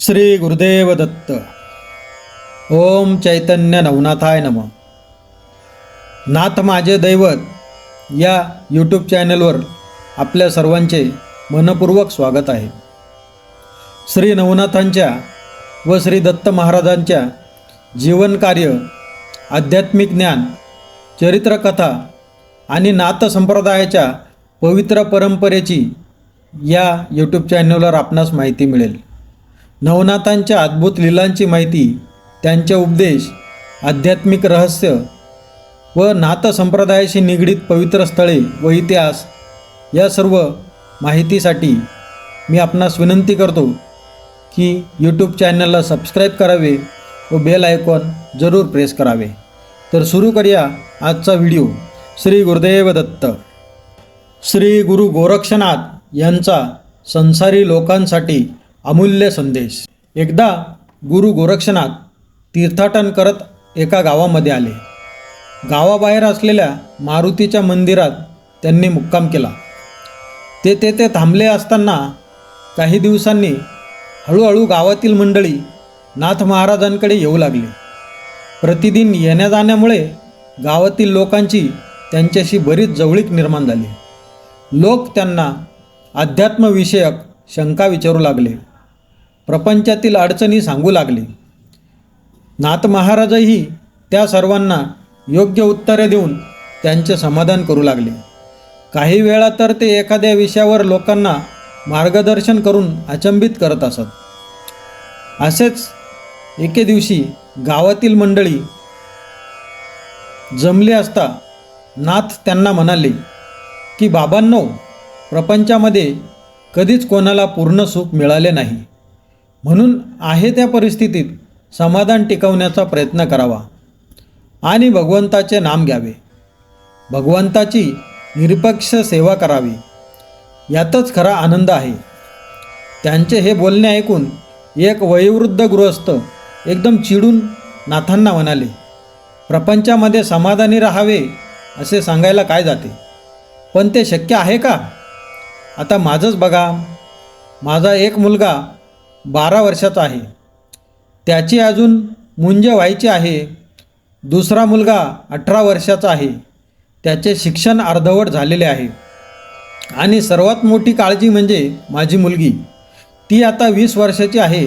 श्री गुरुदेव दत्त. ओम चैतन्य नवनाथाय नम. नाथ माझे दैवत या यूट्यूब चॅनलवर आपल्या सर्वांचे मनपूर्वक स्वागत आहे. श्री नवनाथांच्या व श्री दत्त महाराजांच्या जीवनकार्य आध्यात्मिक ज्ञान चरित्रकथा आणि नाथ संप्रदायाच्या पवित्र परंपरेची या यूट्यूब चॅनलवर आपणास माहिती मिळेल. नवनाथांच्या अद्भुत लिलांची माहिती त्यांचे उपदेश आध्यात्मिक रहस्य व नाथ संप्रदायाशी निगडीत पवित्र स्थळे व इतिहास या सर्व माहितीसाठी मी आपणास विनंती करतो की यूट्यूब चॅनलला सबस्क्राईब करावे व बेल आयकॉन जरूर प्रेस करावे. तर सुरू करूया आजचा व्हिडिओ. श्री गुरुदेव दत्त. श्री गुरु गोरक्षनाथ यांचा संसारी लोकांसाठी अमूल्य संदेश. एकदा गुरु गोरक्षनाथ तीर्थाटन करत एका गावामध्ये आले. गावाबाहेर असलेल्या मारुतीच्या मंदिरात त्यांनी मुक्काम केला. ते तेथे थांबले असताना काही दिवसांनी हळूहळू गावातील मंडळी नाथ महाराजांकडे येऊ लागली. प्रतिदिन येण्या जाण्यामुळे गावातील लोकांची त्यांच्याशी बरीच जवळीक निर्माण झाली. लोक त्यांना अध्यात्मविषयक शंका विचारू लागले. प्रपंचातील अडचणी सांगू लागले. नाथ महाराजही त्या सर्वांना योग्य उत्तरे देऊन त्यांचे समाधान करू लागले. काही वेळा तर ते एखाद्या विषयावर लोकांना मार्गदर्शन करून अचंबित करत असत. असेच एके दिवशी गावातील मंडळी जमली असता नाथ त्यांना म्हणाले की बाबांनो प्रपंचामध्ये कधीच कोणाला पूर्ण सुख मिळाले नाही. म्हणून आहे त्या परिस्थितीत समाधान टिकवण्याचा प्रयत्न करावा आणि भगवंताचे नाम घ्यावे. भगवंताची निरपक्ष सेवा करावी. यातच खरा आनंद आहे. त्यांचे हे बोलणे ऐकून एक वयोवृद्ध गृहस्थ एकदम चिडून नाथांना म्हणाले प्रपंचामध्ये समाधानी राहावे असे सांगायला काय जाते? पण ते शक्य आहे का? आता माझंच बघा. माझा एक मुलगा बारा वर्षाचा आहे. त्याची अजून मुंज व्हायची आहे. दुसरा मुलगा अठरा वर्षाचा आहे. त्याचे शिक्षण अर्धवट झालेले आहे. आणि सर्वात मोठी काळजी म्हणजे माझी मुलगी. ती आता वीस वर्षाची आहे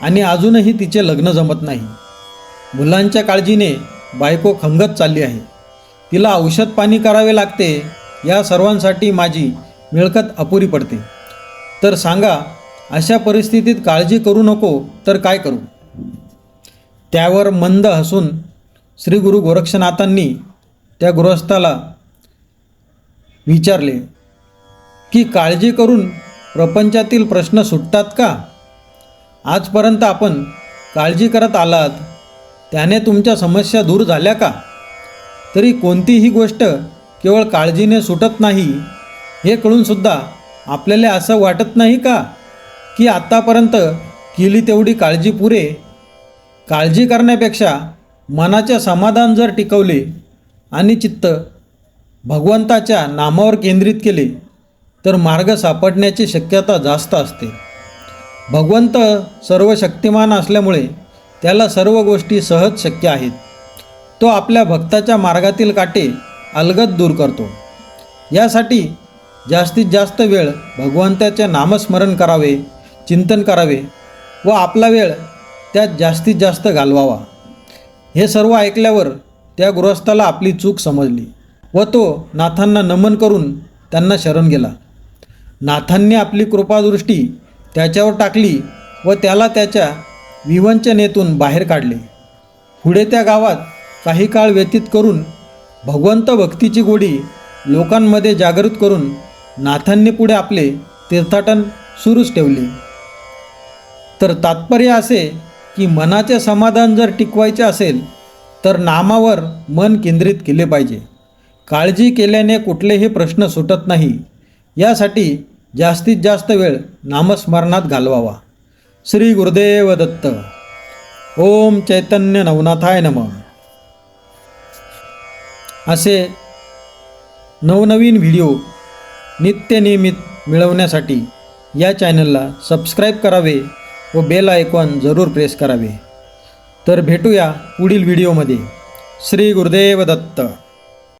आणि अजूनही तिचे लग्न जमत नाही. मुलांच्या काळजीने बायको खंगत चालली आहे. तिला औषध पाणी करावे लागते. या सर्वांसाठी माझी मिळकत अपुरी पडते. तर सांगा अशा परिस्थितीत काळजी करू नको तर काय करू? त्यावर मंद हसून श्री गुरु गोरक्षनाथांनी त्या गृहस्थाला विचारले की काळजी करून प्रपंचातील प्रश्न सुटतात का? आजपर्यंत आपण काळजी करत आलात त्याने तुमच्या समस्या दूर झाल्या का? तरी कोणतीही गोष्ट केवळ काळजीने सुटत नाही हे कळूनसुद्धा आपल्याला असं वाटत नाही का? की आत्तापर्यंत केली तेवढी काळजी पुरे. काळजी करण्यापेक्षा मनाचे समाधान जर टिकवले आणि चित्त भगवंताच्या नामावर केंद्रित केले तर मार्ग सापडण्याची शक्यता जास्त असते. भगवंत सर्व शक्तिमान असल्यामुळे त्याला सर्व गोष्टी सहज शक्य आहेत. तो आपल्या भक्ताच्या मार्गातील काटे अलगद दूर करतो. यासाठी जास्तीत जास्त वेळ भगवंताचे नामस्मरण करावे. चिंतन करावे व आपला वेळ त्यात जास्तीत जास्त घालवावा. हे सर्व ऐकल्यावर त्या गृहस्थाला आपली चूक समजली व तो नाथांना नमन करून त्यांना शरण गेला. नाथांनी आपली कृपादृष्टी त्याच्यावर टाकली व त्याला त्याच्या विवंचनेतून बाहेर काढले. पुढे त्या गावात काही काळ व्यतीत करून भगवंत भक्तीची गोडी लोकांमध्ये जागृत करून नाथांनी पुढे आपले तीर्थाटन सुरूच ठेवले. तर तात्पर्य असे की मनाचे समाधान जर टिकवायचे असेल तर नामावर मन केंद्रित केले पाहिजे. काळजी केल्याने कुठलेही प्रश्न सुटत नाही. यासाठी जास्तीत जास्त वेळ नामस्मरणात घालवावा. श्री गुरुदेव दत्त. ओम चैतन्य नवनाथाय नम. असे नवनवीन व्हिडिओ नित्यनियमित मिळवण्यासाठी या चॅनलला सबस्क्राईब करावे. व बेल आयकॉन जरूर प्रेस करावे. तर भेटूया पुढील व्हिडिओमध्ये. श्री गुरुदेव दत्त.